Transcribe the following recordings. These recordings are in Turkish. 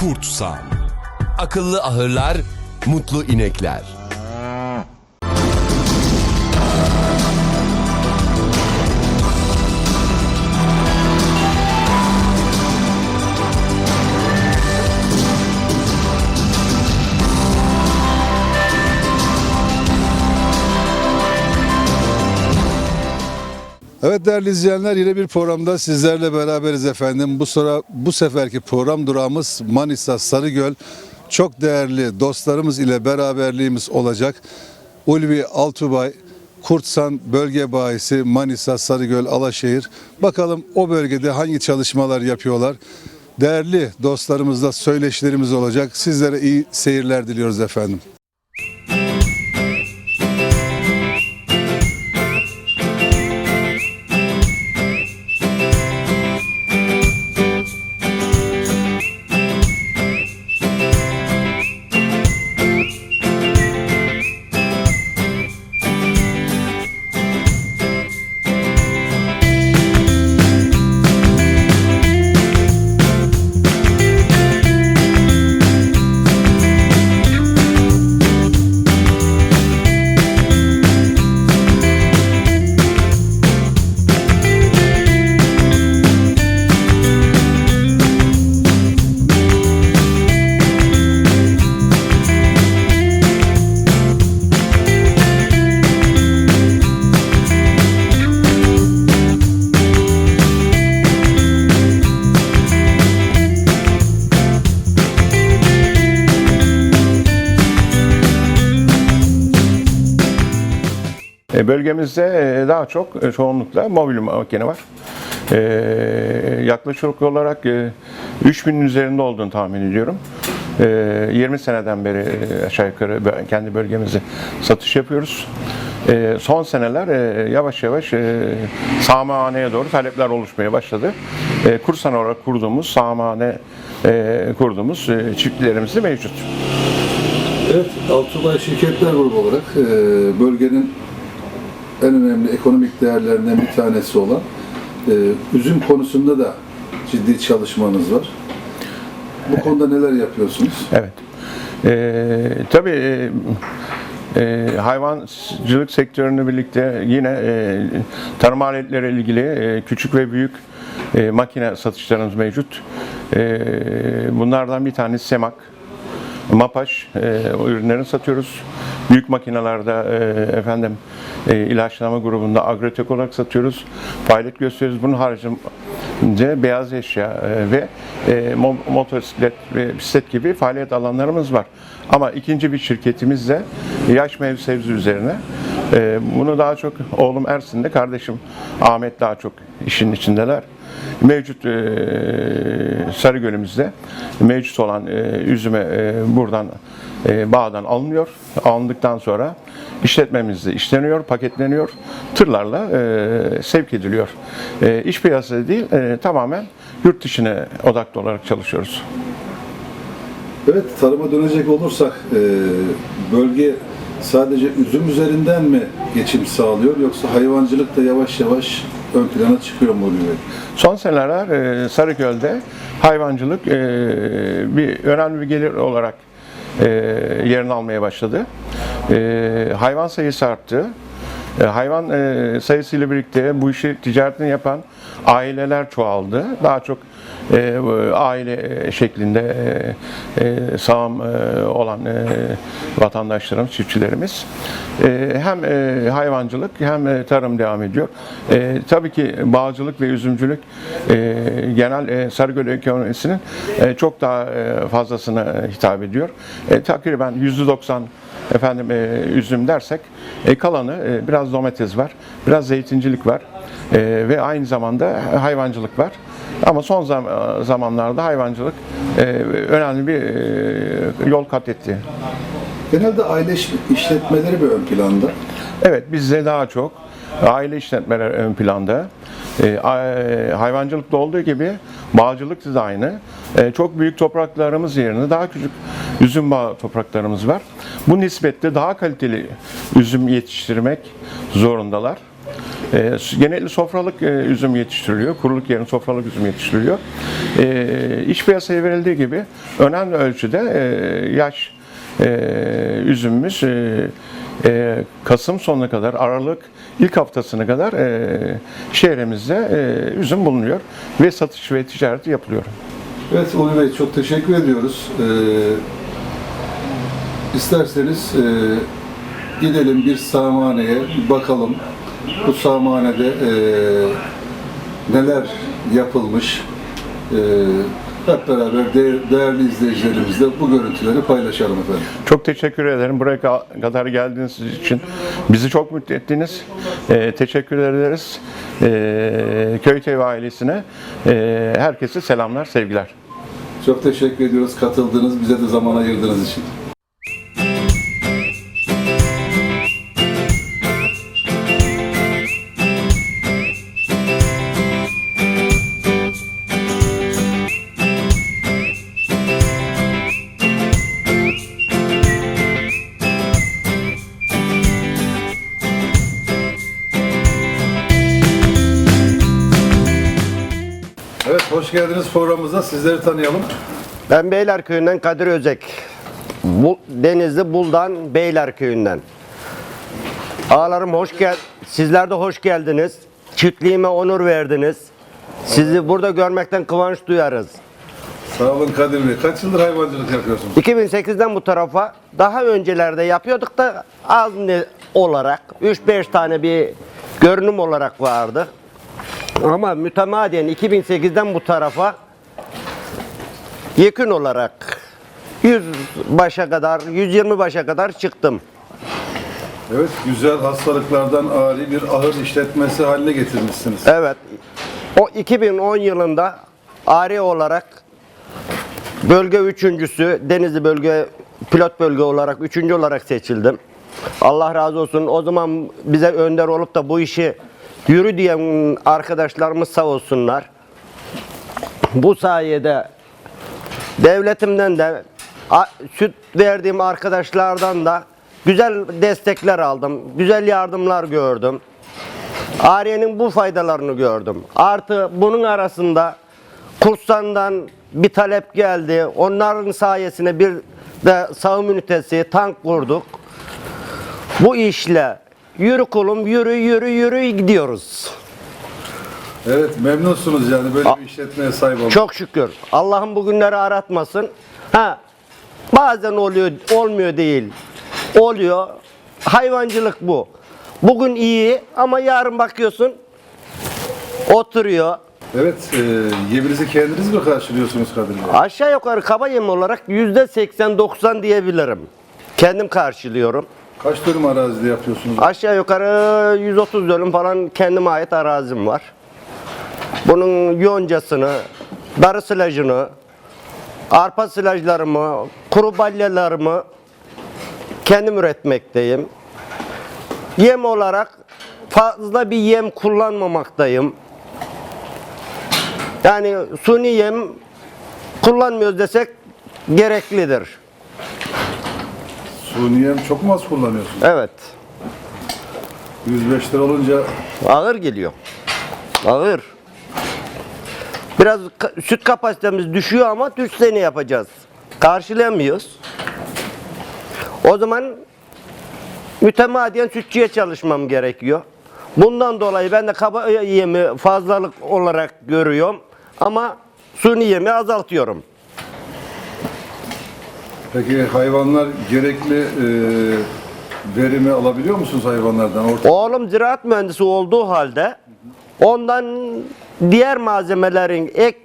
Kurtsan. Akıllı ahırlar, mutlu inekler. Evet değerli izleyenler yine bir programda sizlerle beraberiz efendim. Bu sıra bu seferki program durağımız Manisa Sarıgöl. Çok değerli dostlarımız ile beraberliğimiz olacak. Ulvi Altubay Kurtsan bölge bayisi Manisa Sarıgöl Alaşehir. Bakalım o bölgede hangi çalışmalar yapıyorlar. Değerli dostlarımızla söyleşilerimiz olacak. Sizlere iyi seyirler diliyoruz efendim. Bölgemizde e, daha çok e, çoğunlukla mobil makine var. E, yaklaşık olarak e, 3000'in üzerinde olduğunu tahmin ediyorum. E, 20 seneden beri e, aşağı yukarı kendi bölgemize satış yapıyoruz. E, son seneler e, yavaş yavaş e, sağmahaneye doğru talepler oluşmaya başladı. E, kursan olarak kurduğumuz sağmahane e, kurduğumuz e, çiftlilerimiz de mevcut. Evet, Altubay Şirketler Grubu olarak e, bölgenin en önemli ekonomik değerlerinden bir tanesi olan e, üzüm konusunda da ciddi çalışmanız var. Bu konuda neler yapıyorsunuz? Evet. Ee, tabii e, e, hayvancılık sektörünü birlikte yine e, tarım aletleri ilgili e, küçük ve büyük e, makine satışlarımız mevcut. E, bunlardan bir tanesi Semak. Mapaş e, ürünlerini satıyoruz. Büyük makinelerde efendim e, ilaçlama grubunda agrotek olarak satıyoruz. Faaliyet gösteriyoruz. Bunun haricinde beyaz eşya e, ve e, mo- motosiklet ve bisiklet gibi faaliyet alanlarımız var. Ama ikinci bir şirketimiz de yaş meyve sebze üzerine. Bunu daha çok oğlum Ersin'de, kardeşim Ahmet daha çok işin içindeler mevcut e, Sarıgöl'ümüzde mevcut olan e, üzüme e, buradan e, bağdan alınıyor. Alındıktan sonra işletmemizde işleniyor, paketleniyor, tırlarla e, sevk ediliyor. E, iş piyasası değil, e, tamamen yurt dışına odaklı olarak çalışıyoruz. Evet, tarıma dönecek olursak e, bölge sadece üzüm üzerinden mi geçim sağlıyor yoksa hayvancılık da yavaş yavaş ön plana çıkıyor mu oluyor? Son seneler e, Sarıgöl'de hayvancılık e, bir önemli bir gelir olarak e, yerini almaya başladı. E, hayvan sayısı arttı. E, hayvan e, sayısıyla birlikte bu işi ticaretini yapan aileler çoğaldı. Daha çok e, aile şeklinde sağım olan vatandaşlarımız, çiftçilerimiz hem hayvancılık hem tarım devam ediyor. Tabii ki bağcılık ve üzümcülük genel Sarıgöl ekonomisinin çok daha fazlasına hitap ediyor. Takriben %90 efendim e, üzüm dersek e, kalanı e, biraz domates var, biraz zeytincilik var e, ve aynı zamanda hayvancılık var. Ama son zam- zamanlarda hayvancılık e, önemli bir e, yol kat etti. Genelde aile iş- işletmeleri bir ön planda. Evet bizde daha çok aile işletmeler ön planda. E, a- hayvancılıkta olduğu gibi bağcılık da aynı. E, çok büyük topraklarımız yerine daha küçük üzüm bağı topraklarımız var. Bu nispetle daha kaliteli üzüm yetiştirmek zorundalar. E, genellikle sofralık e, üzüm yetiştiriliyor. Kuruluk yerine sofralık üzüm yetiştiriliyor. E, iç piyasaya verildiği gibi önemli ölçüde e, yaş e, üzümümüz e, e, Kasım sonuna kadar, Aralık ilk haftasına kadar e, şehrimizde e, üzüm bulunuyor ve satış ve ticareti yapılıyor. Evet Ulu Bey çok teşekkür ediyoruz. Ee, isterseniz e, gidelim bir samaneye bakalım. Bu samanede e, neler yapılmış. E, hep beraber değer- değerli izleyicilerimizle bu görüntüleri paylaşalım efendim. Çok teşekkür ederim. Buraya ka- kadar geldiğiniz için bizi çok mutlu ettiniz. Ee, teşekkür ederiz. Ee, Köy TV ailesine ee, herkese selamlar, sevgiler. Çok teşekkür ediyoruz katıldığınız, bize de zaman ayırdığınız için. Geldiniz programımıza. Sizleri tanıyalım. Ben Beyler Köyü'nden Kadir Özek. Bu, Denizli Buldan Beyler Köyü'nden. Ağlarım hoş gel. Sizler de hoş geldiniz. Çiftliğime onur verdiniz. Sizi burada görmekten kıvanç duyarız. Sağ olun Kadir Bey. Kaç yıldır hayvancılık yapıyorsunuz? 2008'den bu tarafa daha öncelerde yapıyorduk da az ne olarak 3-5 tane bir görünüm olarak vardı. Ama mütemadiyen 2008'den bu tarafa yekün olarak 100 başa kadar, 120 başa kadar çıktım. Evet, güzel hastalıklardan ari bir ahır işletmesi haline getirmişsiniz. Evet. O 2010 yılında ARE olarak bölge üçüncüsü, Denizli bölge pilot bölge olarak üçüncü olarak seçildim. Allah razı olsun. O zaman bize önder olup da bu işi yürü diyen arkadaşlarımız sağ olsunlar. Bu sayede devletimden de süt verdiğim arkadaşlardan da güzel destekler aldım. Güzel yardımlar gördüm. Ariye'nin bu faydalarını gördüm. Artı bunun arasında Kursan'dan bir talep geldi. Onların sayesinde bir de sağım ünitesi, tank kurduk. Bu işle yürü kulum yürü yürü yürü gidiyoruz. Evet, memnunsunuz yani böyle bir işletmeye sahip olmak. Çok şükür. Allah'ım bugünleri aratmasın. Ha, bazen oluyor, olmuyor değil. Oluyor. Hayvancılık bu. Bugün iyi ama yarın bakıyorsun oturuyor. Evet, e, yeminizi kendiniz mi karşılıyorsunuz Bey? Aşağı yukarı kaba yem olarak yüzde 80-90 diyebilirim. Kendim karşılıyorum. Kaç dönüm arazide yapıyorsunuz? Aşağı yukarı 130 dönüm falan kendime ait arazim var. Bunun yoncasını, darı silajını, arpa silajlarımı, kuru balyalarımı kendim üretmekteyim. Yem olarak fazla bir yem kullanmamaktayım. Yani suni yem kullanmıyoruz desek gereklidir. Suniyem çok mu az kullanıyorsunuz? Evet. 105 lira olunca Ağır geliyor. Ağır. Biraz ka- süt kapasitemiz düşüyor ama düşse ne yapacağız? Karşılayamıyoruz. O zaman mütemadiyen sütçüye çalışmam gerekiyor. Bundan dolayı ben de kaba yemi fazlalık olarak görüyorum ama suni yemi azaltıyorum. Peki hayvanlar gerekli e, verimi alabiliyor musunuz hayvanlardan? Orta Oğlum ziraat mühendisi olduğu halde ondan diğer malzemelerin ek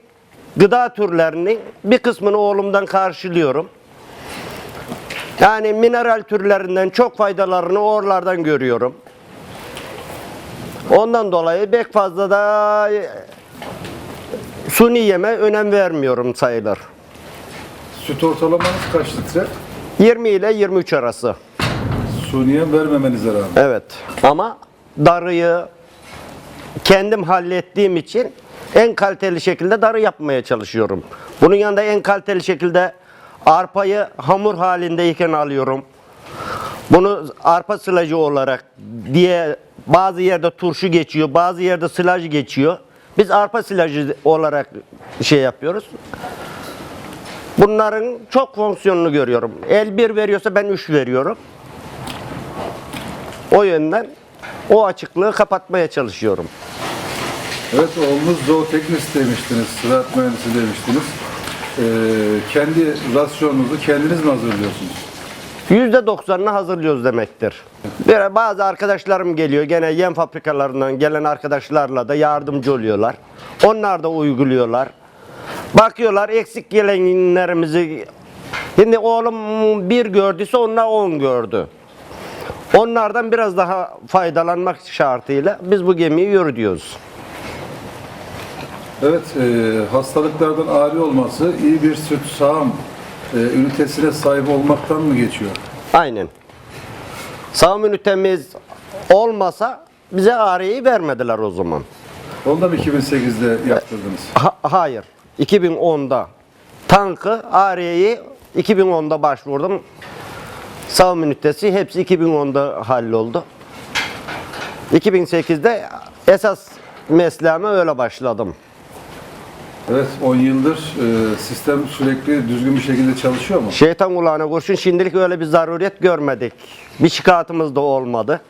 gıda türlerinin bir kısmını oğlumdan karşılıyorum. Yani mineral türlerinden çok faydalarını oralardan görüyorum. Ondan dolayı pek fazla da e, suni yeme önem vermiyorum sayılır. Süt ortalamanız kaç litre? 20 ile 23 arası. Suniyem vermemenize rağmen. Evet. Ama darıyı kendim hallettiğim için en kaliteli şekilde darı yapmaya çalışıyorum. Bunun yanında en kaliteli şekilde arpayı hamur halindeyken alıyorum. Bunu arpa sılacı olarak diye Bazı yerde turşu geçiyor, bazı yerde silaj geçiyor. Biz arpa silajı olarak şey yapıyoruz. Bunların çok fonksiyonunu görüyorum. El bir veriyorsa ben üç veriyorum. O yönden o açıklığı kapatmaya çalışıyorum. Evet oğlunuz zooteknist demiştiniz, ziraat mühendisi demiştiniz. Ee, kendi rasyonunuzu kendiniz mi hazırlıyorsunuz? %90'ını hazırlıyoruz demektir. Bir, bazı arkadaşlarım geliyor gene yem fabrikalarından gelen arkadaşlarla da yardımcı oluyorlar. Onlar da uyguluyorlar. Bakıyorlar eksik gelenlerimizi Şimdi oğlum bir gördüyse onlar on gördü. Onlardan biraz daha faydalanmak şartıyla biz bu gemiyi yürütüyoruz. Evet, e, hastalıklardan ari olması iyi bir süt sağım e, ünitesine sahip olmaktan mı geçiyor? Aynen. Sağım ünitemiz olmasa bize ağrıyı vermediler o zaman. Onu da mı 2008'de yaptırdınız? Ha- hayır. 2010'da tankı ARE'yi 2010'da başvurdum. Sağım ünitesi hepsi 2010'da halloldu. 2008'de esas mesleğime öyle başladım. Evet, 10 yıldır e, sistem sürekli düzgün bir şekilde çalışıyor mu? Şeytan kulağına kurşun şimdilik öyle bir zaruriyet görmedik. Bir şikayetimiz de olmadı.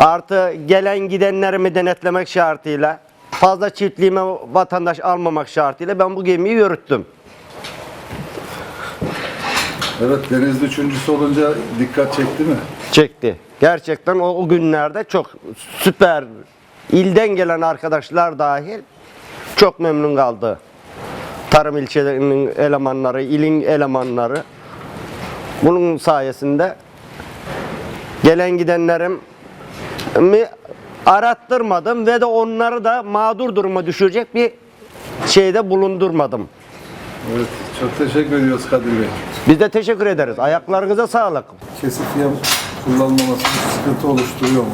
Artı gelen gidenlerimi denetlemek şartıyla fazla çiftliğime vatandaş almamak şartıyla ben bu gemiyi yürüttüm. Evet, denizde üçüncüsü olunca dikkat çekti mi? çekti. Gerçekten o, o günlerde çok süper ilden gelen arkadaşlar dahil çok memnun kaldı. Tarım ilçelerinin elemanları, ilin elemanları. Bunun sayesinde gelen gidenlerim mi arattırmadım ve de onları da mağdur duruma düşürecek bir şeyde bulundurmadım. Evet, çok teşekkür ediyoruz Kadir Bey. Biz de teşekkür ederiz. Ayaklarınıza sağlık. Kesif yem kullanmaması bir sıkıntı oluşturuyor mu?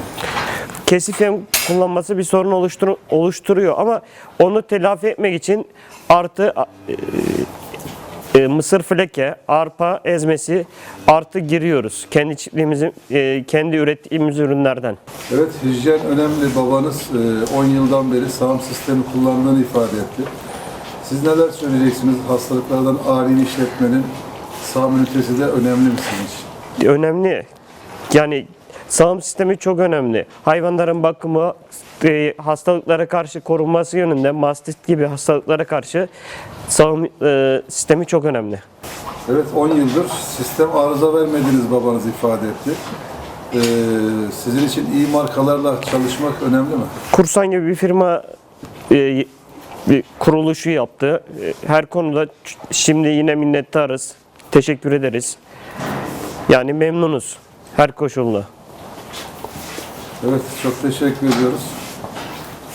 kesif yem kullanması bir sorun oluştur- oluşturuyor ama onu telafi etmek için artı e, e, mısır fleke, arpa ezmesi artı giriyoruz. Kendi çiftliğimizin e, kendi ürettiğimiz ürünlerden. Evet, hijyen önemli. Babanız e, 10 yıldan beri sağım sistemi kullandığını ifade etti. Siz neler söyleyeceksiniz? Hastalıklardan ari işletmenin sağım ünitesi de önemli mi sizin için? Önemli. Yani sağım sistemi çok önemli. Hayvanların bakımı, e, hastalıklara karşı korunması yönünde mastit gibi hastalıklara karşı sağım e, sistemi çok önemli. Evet, 10 yıldır sistem arıza vermediğiniz babanız ifade etti. E, sizin için iyi markalarla çalışmak önemli mi? Kursan gibi bir firma e, bir kuruluşu yaptı. E, Her konuda şimdi yine minnettarız. Teşekkür ederiz. Yani memnunuz her koşulda. Evet, çok teşekkür ediyoruz.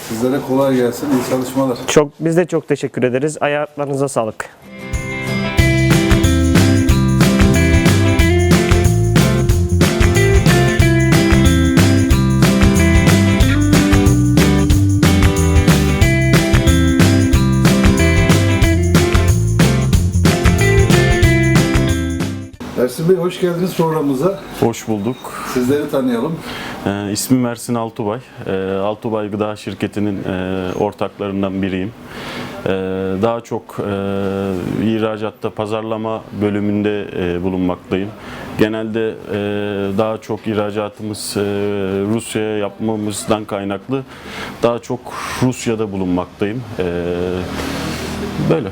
Sizlere kolay gelsin, iyi çalışmalar. Çok biz de çok teşekkür ederiz. Ayaklarınıza sağlık. Ersin Bey hoş geldiniz programımıza. Hoş bulduk. Sizleri tanıyalım. Ee, ismim Mersin Altubay. Ee, Altubay Gıda Şirketi'nin e, ortaklarından biriyim. Ee, daha çok e, ihracatta, pazarlama bölümünde e, bulunmaktayım. Genelde e, daha çok ihracatımız e, Rusya'ya yapmamızdan kaynaklı daha çok Rusya'da bulunmaktayım. Ee, böyle.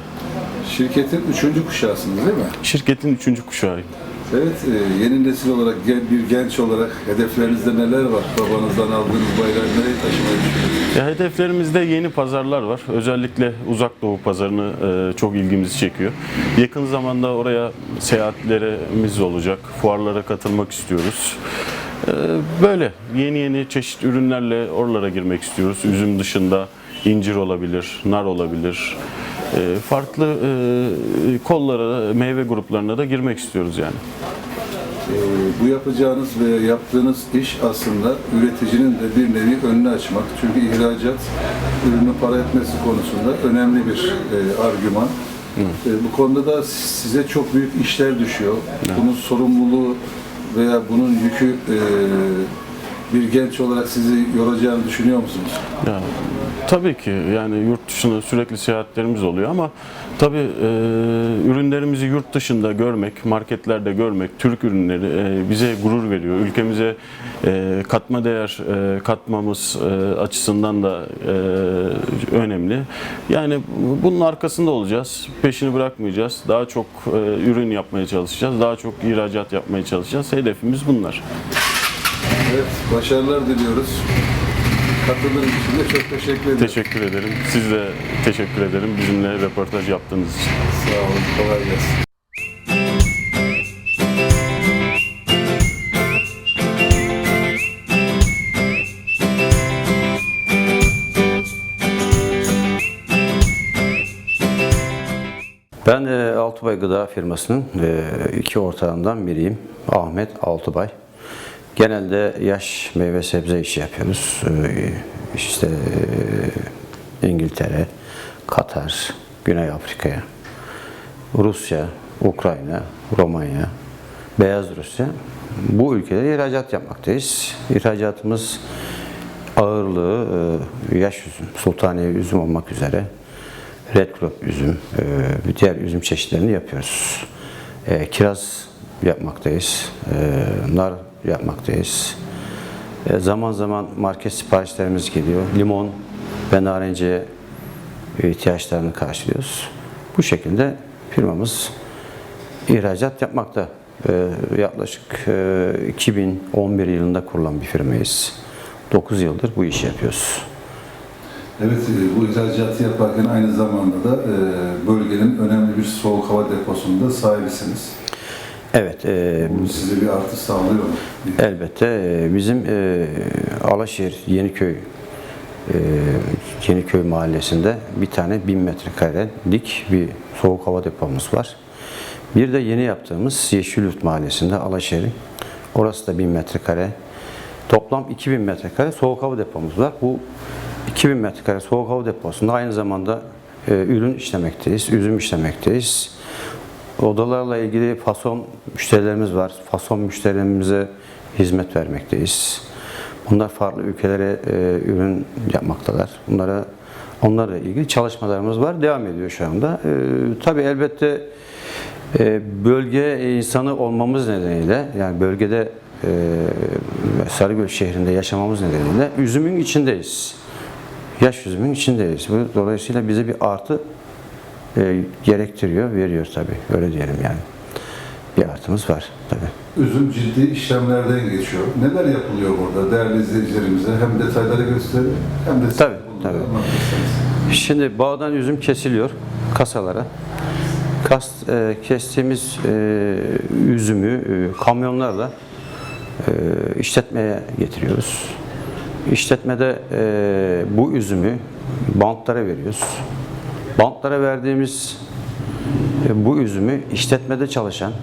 Şirketin üçüncü kuşağısınız değil mi? Şirketin üçüncü kuşağıyım. Evet, e, yeni nesil olarak, bir genç olarak hedeflerinizde neler var? Babanızdan aldığınız bayrağı nereye taşımayı düşünüyorsunuz? Ya hedeflerimizde yeni pazarlar var. Özellikle uzak doğu pazarını e, çok ilgimizi çekiyor. Yakın zamanda oraya seyahatlerimiz olacak. Fuarlara katılmak istiyoruz. E, böyle yeni yeni çeşit ürünlerle oralara girmek istiyoruz. Üzüm dışında incir olabilir, nar olabilir. E, farklı e, kollara, meyve gruplarına da girmek istiyoruz yani. E, bu yapacağınız ve yaptığınız iş aslında üreticinin de bir nevi önünü açmak. Çünkü ihracat ürünü para etmesi konusunda önemli bir e, argüman. E, bu konuda da size çok büyük işler düşüyor. Bunun sorumluluğu veya bunun yükü e, bir genç olarak sizi yoracağını düşünüyor musunuz? Ya, tabii ki yani yurt dışına sürekli seyahatlerimiz oluyor ama tabii e, ürünlerimizi yurt dışında görmek, marketlerde görmek, Türk ürünleri e, bize gurur veriyor. Ülkemize e, katma değer e, katmamız e, açısından da e, önemli. Yani bunun arkasında olacağız. Peşini bırakmayacağız. Daha çok e, ürün yapmaya çalışacağız. Daha çok ihracat yapmaya çalışacağız. Hedefimiz bunlar. Evet, başarılar diliyoruz. Katıldığınız için de çok teşekkür ederim. Teşekkür ederim. Siz de teşekkür ederim bizimle röportaj yaptığınız için. Sağ olun, kolay gelsin. Ben e, Altubay Gıda firmasının e, iki ortağından biriyim. Ahmet Altubay. Genelde yaş meyve sebze işi yapıyoruz. E, işte e, İngiltere, Katar, Güney Afrika'ya, Rusya, Ukrayna, Romanya, Beyaz Rusya. Bu ülkelere ihracat yapmaktayız. İhracatımız ağırlığı e, yaş üzüm, sultaniye üzüm olmak üzere red crop üzüm, e, diğer üzüm çeşitlerini yapıyoruz. Kiraz yapmaktayız, nar yapmaktayız. E, Zaman zaman market siparişlerimiz geliyor. Limon ve narenciye ihtiyaçlarını karşılıyoruz. Bu şekilde firmamız ihracat yapmakta. E, Yaklaşık e, 2011 yılında kurulan bir firmayız. 9 yıldır bu işi yapıyoruz. Evet, e, bu ihracatı yaparken aynı zamanda da e, bölgenin önemli bir soğuk hava deposunda sahibisiniz. Evet, e, Bu size bir artı sağlıyor mu? Elbette e, bizim e, Alaşehir Yeniköy e, Yeniköy mahallesinde bir tane 1000 metrekarelik bir soğuk hava depomuz var. Bir de yeni yaptığımız Yeşilyurt mahallesinde Alaşehir'in orası da 1000 metrekare. Toplam 2000 metrekare soğuk hava depomuz var. Bu 2000 metrekare soğuk hava deposunda aynı zamanda e, ürün işlemekteyiz, üzüm işlemekteyiz. Odalarla ilgili fason müşterilerimiz var. Fason müşterilerimize hizmet vermekteyiz. Bunlar farklı ülkelere e, ürün yapmaktalar. Bunlara onlarla ilgili çalışmalarımız var. Devam ediyor şu anda. E, tabii elbette e, bölge insanı olmamız nedeniyle yani bölgede e, Sarıgöl şehrinde yaşamamız nedeniyle üzümün içindeyiz. Yaş üzümün içindeyiz. Bu dolayısıyla bize bir artı e, gerektiriyor, veriyor tabii. Öyle diyelim yani. Bir artımız var tabii. Üzüm ciddi işlemlerden geçiyor. Neler yapılıyor burada değerli izleyicilerimize? Hem detayları gösterir hem de Tabii, tabii. Şimdi bağdan üzüm kesiliyor kasalara. Kas, e, kestiğimiz e, üzümü e, kamyonlarla e, işletmeye getiriyoruz. İşletmede e, bu üzümü bantlara veriyoruz. Bantlara verdiğimiz e, bu üzümü işletmede çalışan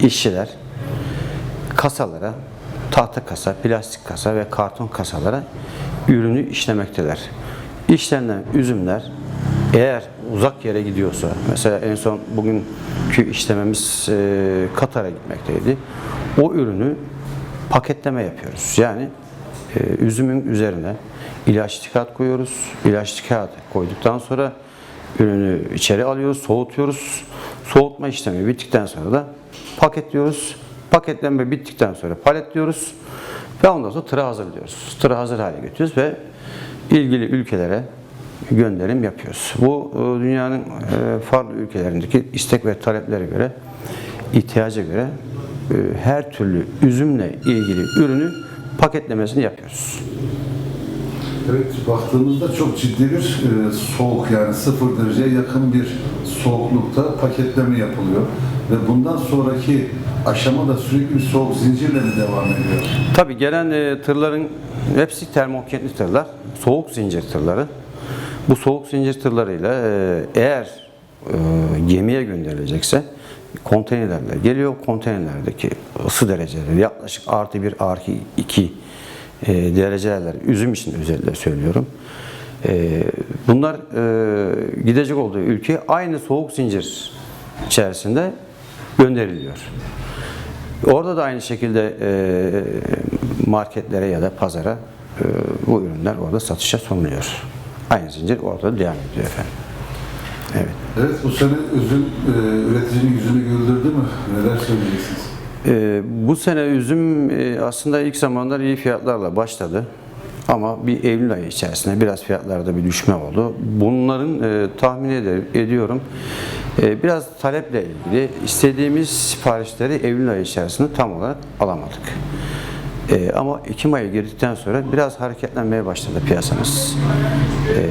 işçiler kasalara, tahta kasa, plastik kasa ve karton kasalara ürünü işlemekteler. İşlenen üzümler eğer uzak yere gidiyorsa, mesela en son bugünkü işlememiz e, Katar'a gitmekteydi. O ürünü paketleme yapıyoruz. Yani e, üzümün üzerine ilaçlı kağıt koyuyoruz. İlaçlı kağıt koyduktan sonra ürünü içeri alıyoruz, soğutuyoruz. Soğutma işlemi bittikten sonra da paketliyoruz. Paketlenme bittikten sonra paletliyoruz. Ve ondan sonra tıra hazırlıyoruz. Tıra hazır hale getiriyoruz ve ilgili ülkelere gönderim yapıyoruz. Bu e, dünyanın e, farklı ülkelerindeki istek ve taleplere göre, ihtiyaca göre e, her türlü üzümle ilgili ürünü paketlemesini yapıyoruz. Evet, baktığımızda çok ciddi bir e, soğuk yani sıfır dereceye yakın bir soğuklukta paketleme yapılıyor. Ve bundan sonraki aşama da sürekli bir soğuk zincirle mi devam ediyor? Tabii gelen e, tırların hepsi termoketli tırlar, soğuk zincir tırları. Bu soğuk zincir tırlarıyla e, eğer e, gemiye gönderilecekse konteynerlerle geliyor. Konteynerlerdeki ısı dereceleri yaklaşık artı bir, artı iki e, derecelerle üzüm için özellikle söylüyorum. E, bunlar e, gidecek olduğu ülke aynı soğuk zincir içerisinde gönderiliyor. Orada da aynı şekilde e, marketlere ya da pazara e, bu ürünler orada satışa sunuluyor. Aynı zincir orada da devam ediyor efendim. Evet. Evet bu sene üzüm e, üreticinin yüzünü güldürdü mü? Neler söyleyeceksiniz? Ee, bu sene üzüm e, aslında ilk zamanlar iyi fiyatlarla başladı. Ama bir Eylül ayı içerisinde biraz fiyatlarda bir düşme oldu. Bunların e, tahmin ede- ediyorum e, biraz taleple ilgili istediğimiz siparişleri Eylül ayı içerisinde tam olarak alamadık. E, ama Ekim ayı girdikten sonra biraz hareketlenmeye başladı piyasamız. E, e,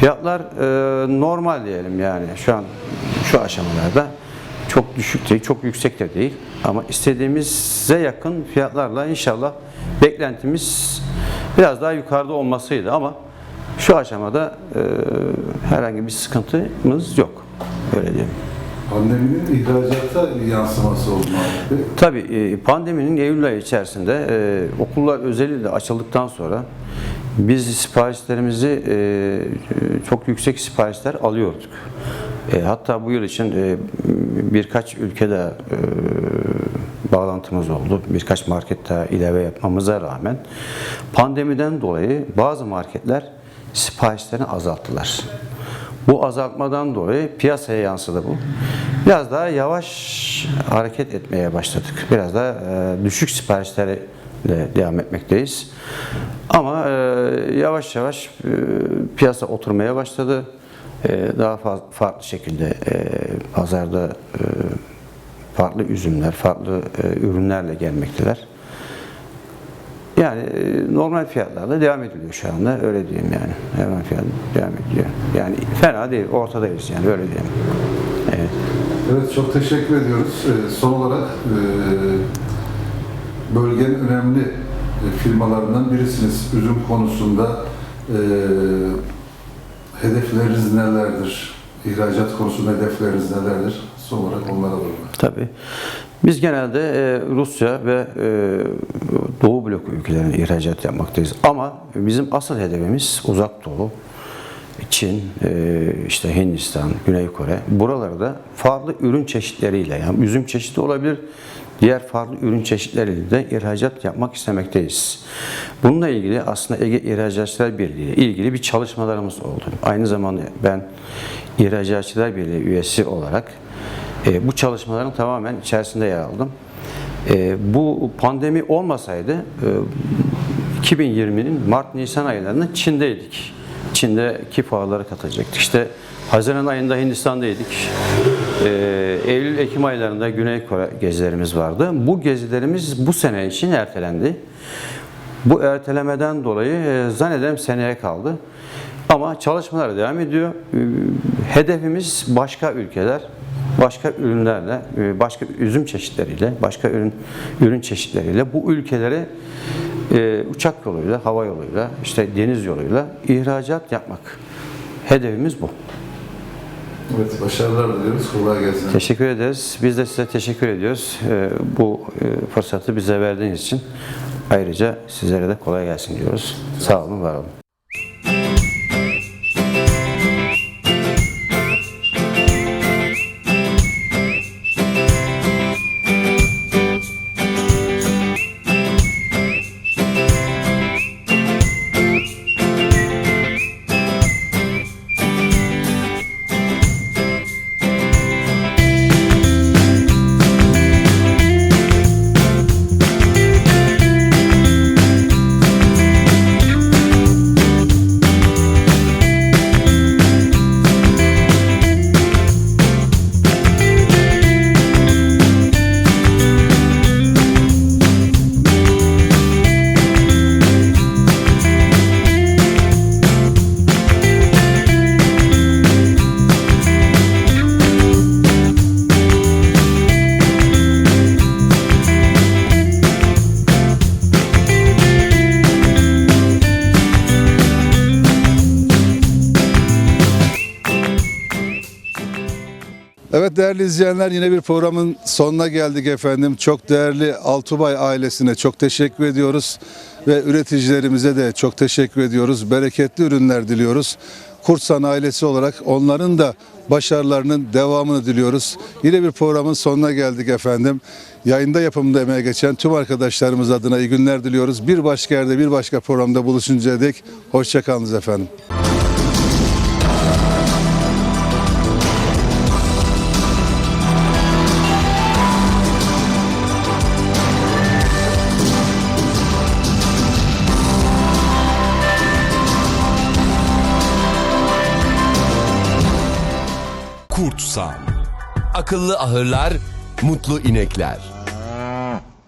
fiyatlar e, normal diyelim yani şu an şu aşamalarda çok düşük değil, çok yüksek de değil. Ama istediğimize yakın fiyatlarla inşallah beklentimiz biraz daha yukarıda olmasıydı ama şu aşamada e, herhangi bir sıkıntımız yok. Öyle diyelim. Pandeminin ihracata yansıması abi? Tabii e, pandeminin Eylül ayı içerisinde e, okullar özellikle açıldıktan sonra biz siparişlerimizi e, çok yüksek siparişler alıyorduk. E, hatta bu yıl için e, birkaç ülkede e, bağlantımız oldu. Birkaç market daha ilave yapmamıza rağmen pandemiden dolayı bazı marketler siparişlerini azalttılar. Bu azaltmadan dolayı piyasaya yansıdı bu. Biraz daha yavaş hareket etmeye başladık. Biraz daha e, düşük siparişlerle devam etmekteyiz. Ama e, yavaş yavaş e, piyasa oturmaya başladı. E, daha fa- farklı şekilde e, pazarda e, farklı üzümler, farklı e, ürünlerle gelmekteler. Yani normal fiyatlarla devam ediliyor şu anda. Öyle diyeyim yani. Normal fiyat devam ediyor. Yani fena değil. Ortadayız yani. Öyle diyeyim. Evet. Evet çok teşekkür ediyoruz. Ee, son olarak bölgenin önemli firmalarından birisiniz. Üzüm konusunda hedefleriniz nelerdir? İhracat konusunda hedefleriniz nelerdir? Son olarak onlara alalım. Tabii. Biz genelde e, Rusya ve e, Doğu bloku ülkelerine ihracat yapmaktayız. Ama bizim asıl hedefimiz Uzak Doğu, Çin, e, işte Hindistan, Güney Kore. Buralarda farklı ürün çeşitleriyle, yani üzüm çeşidi olabilir, diğer farklı ürün çeşitleriyle de ihracat yapmak istemekteyiz. Bununla ilgili aslında Ege İhracatçılar Birliği ile ilgili bir çalışmalarımız oldu. Aynı zamanda ben İhracatçılar Birliği üyesi olarak e, bu çalışmaların tamamen içerisinde yer aldım. E, bu pandemi olmasaydı e, 2020'nin Mart-Nisan aylarında Çin'deydik. Çin'deki fuarlara katılacaktık. İşte Haziran ayında Hindistan'daydık. E, Eylül-Ekim aylarında Güney Kore gezilerimiz vardı. Bu gezilerimiz bu sene için ertelendi. Bu ertelemeden dolayı e, zannederim seneye kaldı. Ama çalışmalar devam ediyor. E, Hedefimiz başka ülkeler, başka ürünlerle, e, başka üzüm çeşitleriyle, başka ürün ürün çeşitleriyle bu ülkelere e, uçak yoluyla, hava yoluyla, işte deniz yoluyla ihracat yapmak. Hedefimiz bu. Evet başarılar diliyoruz. Kolay gelsin. Teşekkür ederiz. Biz de size teşekkür ediyoruz. E, Bu e, fırsatı bize verdiğiniz için ayrıca sizlere de kolay gelsin diyoruz. Sağ olun, var olun. Değerli izleyenler yine bir programın sonuna geldik efendim. Çok değerli Altubay ailesine çok teşekkür ediyoruz. Ve üreticilerimize de çok teşekkür ediyoruz. Bereketli ürünler diliyoruz. Kurtsan ailesi olarak onların da başarılarının devamını diliyoruz. Yine bir programın sonuna geldik efendim. Yayında yapımında emeğe geçen tüm arkadaşlarımız adına iyi günler diliyoruz. Bir başka yerde bir başka programda buluşuncaya dek hoşçakalınız efendim. Akıllı ahırlar, mutlu inekler.